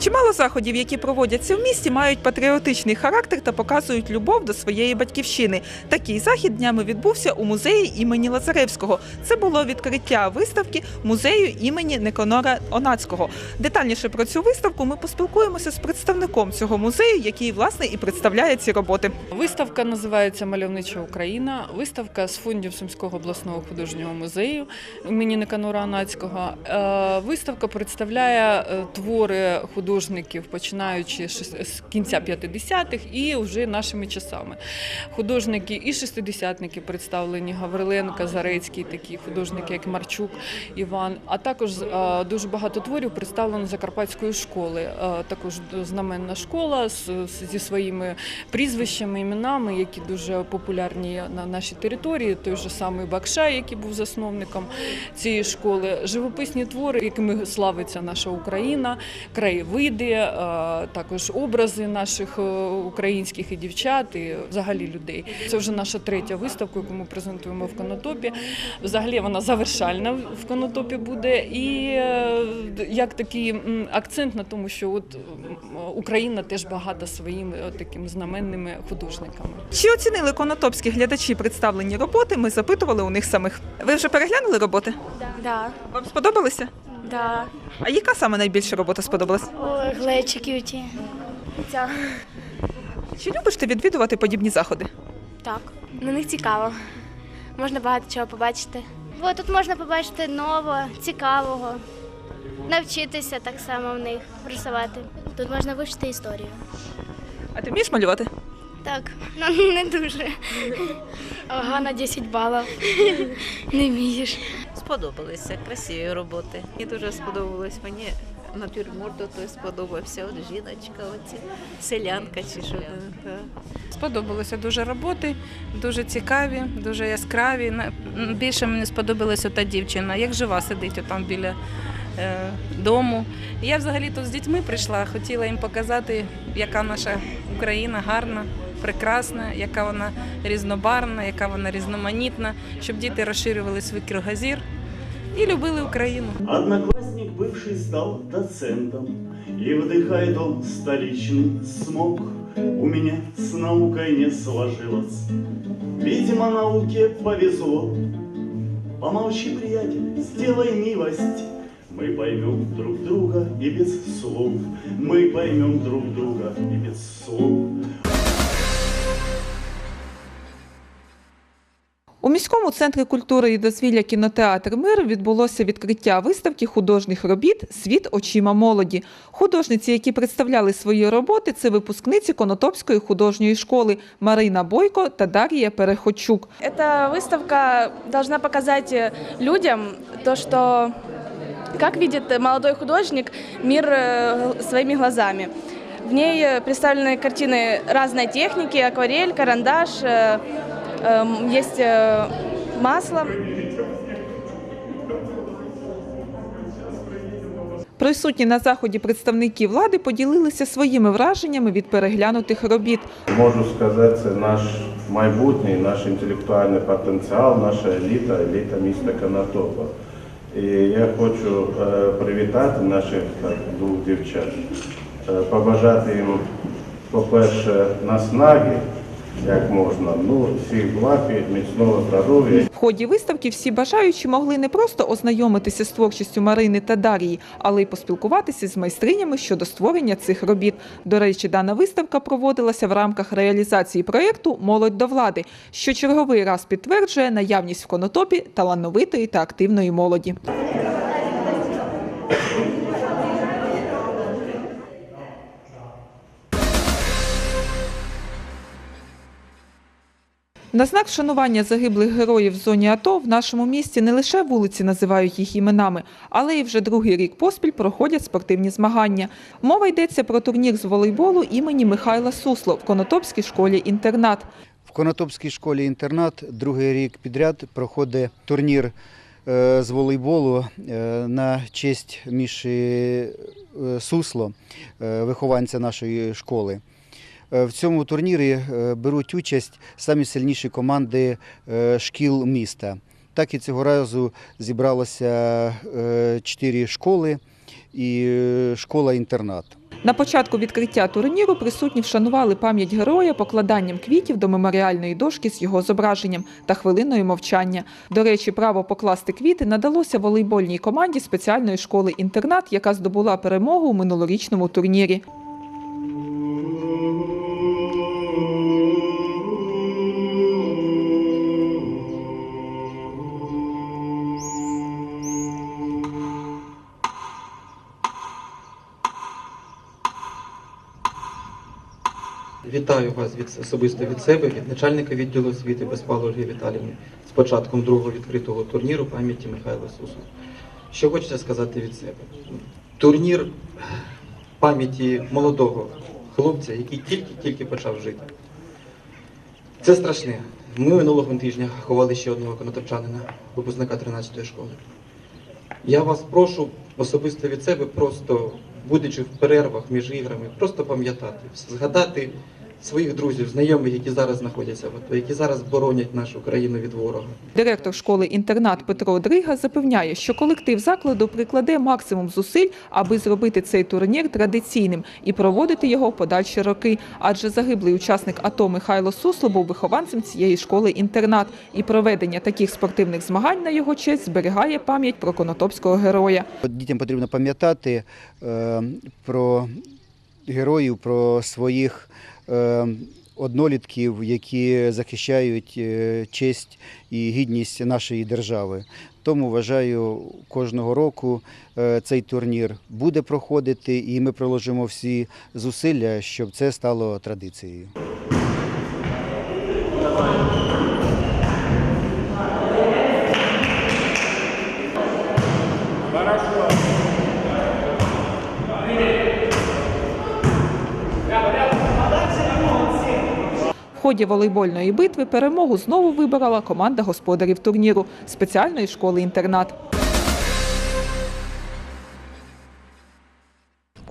Чимало заходів, які проводяться в місті, мають патріотичний характер та показують любов до своєї батьківщини. Такий захід днями відбувся у музеї імені Лазаревського. Це було відкриття виставки музею імені Никонора Онацького. Детальніше про цю виставку ми поспілкуємося з представником цього музею, який власне і представляє ці роботи. Виставка називається Мальовнича Україна. Виставка з фондів Сумського обласного художнього музею імені Никанора Анацького. Е, Виставка представляє е, твори художників, починаючи з кінця 50-х і вже нашими часами. Художники і шестидесятники представлені Гавриленко, Зарецький, такі художники, як Марчук Іван. А також е, дуже багато творів представлено Закарпатської школи. Е, Також знаменна школа зі своїми прізвищами, іменами, які дуже популярні на нашій території. Той же самий Бакшай, який був засновником цієї школи, живописні твори, якими славиться наша Україна, краєвиди, е, також образи наших е, українських і дівчат, і взагалі людей. Це вже наша третя виставка, яку ми презентуємо в Конотопі. Взагалі вона завершальна в Конотопі буде. І е, як такий акцент на тому, що от Україна теж багата своїми от такими знаменними художниками. Чи оцінили конотопські глядачі представлені роботи? Ми запитували у них самих. Ви вже переглянули роботи? Да, Вам сподобалося? Да. А яка саме найбільша робота сподобалась? Ой, глечики ті. Ця. Чи любиш ти відвідувати подібні заходи? Так. На них цікаво. Можна багато чого побачити. Бо тут можна побачити нового, цікавого, навчитися так само в них рисувати. Тут можна вивчити історію. А ти вмієш малювати? Так, ну не дуже. Ага, на 10 балів. Не вмієш. Сподобалися красиві роботи. Мені дуже сподобалось. Мені натюрморт той сподобався. От жіночка, оці селянка чи що. Сподобалися дуже роботи, дуже цікаві, дуже яскраві. На- Більше мені сподобалася та дівчина, як жива сидить там біля е, дому. Я взагалі тут з дітьми прийшла, хотіла їм показати, яка наша Україна гарна, прекрасна, яка вона різнобарвна, яка вона різноманітна, щоб діти розширювали свій кругозір і любили Україну. Одноклассник бывший стал доцентом, И вдыхает он столичный смог. У меня с наукой не сложилось, Видимо, науке повезло. Помолчи, приятель, сделай милость, Мы поймем друг друга и без слов, Мы поймем друг друга и без слов. У міському центрі культури і дозвілля кінотеатр Мир відбулося відкриття виставки художніх робіт Світ очима молоді. Художниці, які представляли свої роботи, це випускниці Конотопської художньої школи Марина Бойко та Дар'я Переходчук. Эта выставка должна показать э, людям то, что как видит молодой художник мир э, своими глазами. В ней э, представлены картины разной техники, акварель, карандаш, э, эм, есть э, масло. Присутні на заході представники влади поділилися своїми враженнями від переглянутих робіт. Можу сказати, це наш майбутній, наш інтелектуальний потенціал, наша еліта, еліта міста Конотопа. І я хочу е, привітати наших двох дівчат, е, побажати їм, по-перше, наснаги, як можна, ну, всіх благ і міцного здоров'я. В ході виставки всі бажаючі могли не просто ознайомитися з творчістю Марини та Дар'ї, але й поспілкуватися з майстринями щодо створення цих робіт. До речі, дана виставка проводилася в рамках реалізації проєкту Молодь до влади, що черговий раз підтверджує наявність в конотопі талановитої та активної молоді. На знак вшанування загиблих героїв в зоні АТО в нашому місті не лише вулиці називають їх іменами, але й вже другий рік поспіль проходять спортивні змагання. Мова йдеться про турнір з волейболу імені Михайла Сусло в Конотопській школі-інтернат. В Конотопській школі інтернат другий рік підряд проходить турнір е, з волейболу е, на честь Міші е, Сусло, вихованця нашої школи. Е, В цьому турнірі е, беруть участь самі сильніші команди е, шкіл міста. Так і цього разу зібралося чотири школи і школа-інтернат. На початку відкриття турніру присутні вшанували пам'ять героя покладанням квітів до меморіальної дошки з його зображенням та хвилиною мовчання. До речі, право покласти квіти надалося волейбольній команді спеціальної школи інтернат, яка здобула перемогу у минулорічному турнірі. Вітаю вас від особисто від себе, від начальника відділу освіти Безпал Ольги Віталіївни з початком другого відкритого турніру пам'яті Михайла Сусу. Що хочеться сказати від себе? Турнір пам'яті молодого хлопця, який тільки-тільки почав жити. Це страшне. Ми минулого тижня ховали ще одного конотопчанина, випускника 13-ї школи. Я вас прошу особисто від себе, просто будучи в перервах між іграми, просто пам'ятати, згадати своїх друзів, знайомих, які зараз знаходяться в АТО, які зараз боронять нашу країну від ворога. Директор школи-інтернат Петро Дрига запевняє, що колектив закладу прикладе максимум зусиль, аби зробити цей турнір традиційним і проводити його в подальші роки. Адже загиблий учасник АТО Михайло Сусло був вихованцем цієї школи-інтернат, і проведення таких спортивних змагань на його честь зберігає пам'ять про конотопського героя. Дітям потрібно пам'ятати е, про героїв, про своїх е, однолітків, які захищають е, честь і гідність нашої держави. Тому вважаю, кожного року е, цей турнір буде проходити, і ми приложимо всі зусилля, щоб це стало традицією. В ході волейбольної битви перемогу знову вибирала команда господарів турніру спеціальної школи-інтернат.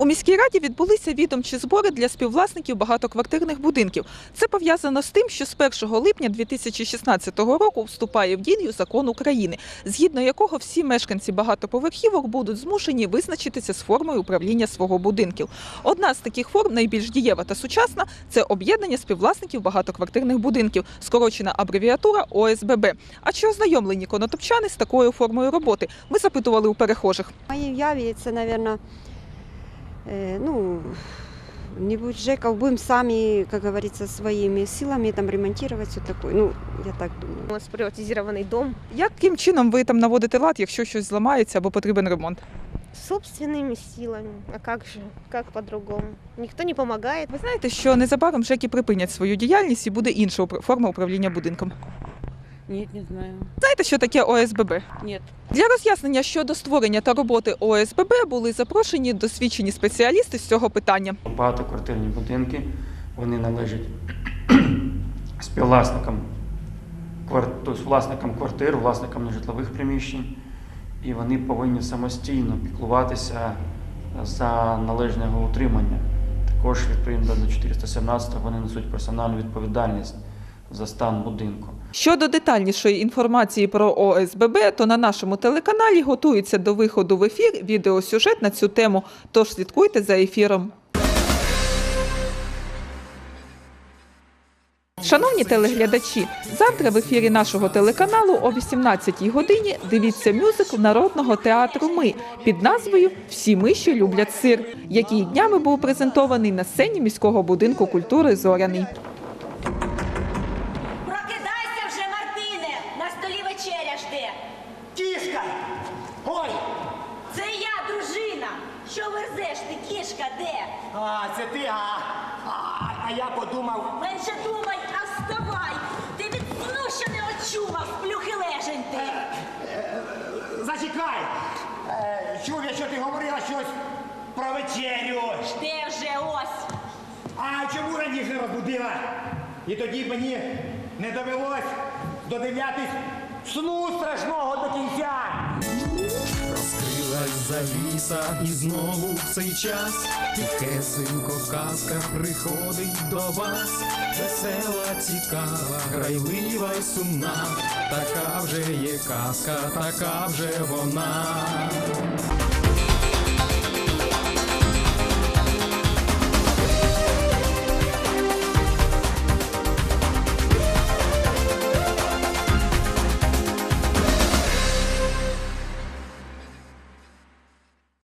У міській раді відбулися відомчі збори для співвласників багатоквартирних будинків. Це пов'язано з тим, що з 1 липня 2016 року вступає в дію закон України, згідно якого всі мешканці багатоповерхівок будуть змушені визначитися з формою управління свого будинків. Одна з таких форм, найбільш дієва та сучасна, це об'єднання співвласників багатоквартирних будинків, скорочена абревіатура ОСББ. А чи ознайомлені конотопчани з такою формою роботи? Ми запитували у перехожих. В моей це, э, ну, не будет ЖЭКов, будем сами, как говорится, своими силами там ремонтировать все такое. Ну, я так думаю. У нас приватизированный дом Яким чином ви там наводите лад, якщо щось зламається або потрібен ремонт? собственными силами. А как же? Как по-другому? Никто не помогает. Ви знаєте, що незабаром ЖЕКи припинять свою діяльність і буде інша упра- форма управління будинком. Ні, не знаю. Знаєте, що таке ОСББ? Ні. Для роз'яснення щодо створення та роботи ОСББ були запрошені досвідчені спеціалісти з цього питання. Багатоквартирні будинки вони належать співвласникам тобто власникам квартир, власникам нежитлових приміщень, і вони повинні самостійно піклуватися за належне його утримання. Також відповідно до 417 вони несуть персональну відповідальність за стан будинку. Щодо детальнішої інформації про ОСББ, то на нашому телеканалі готується до виходу в ефір відеосюжет на цю тему. Тож слідкуйте за ефіром. Шановні телеглядачі, завтра в ефірі нашого телеканалу о 18-й годині дивіться мюзикл народного театру Ми під назвою Всі миші люблять сир, який днями був презентований на сцені міського будинку культури Зоряний. Прокидайся вже, Мартине! На столі вечеря жде. Кішка! Ой! Це я, дружина. Що верзеш ти, кішка, де? А, це ти, а, а, а я подумав. Менше думай, а вставай. Ти від сну ще не очував, плюхи лежень ти. Зачекай! Е, чув я, що ти говорила щось про вечерю. Жде вже ось. А чому раніше не розбудила? І тоді б мені не довелось додивлятись сну страшного до кінця. Розкрилась завіса і знову в цей час Тихесенько казка приходить до вас. Весела, цікава, грайлива й сумна. Така вже є казка, така вже вона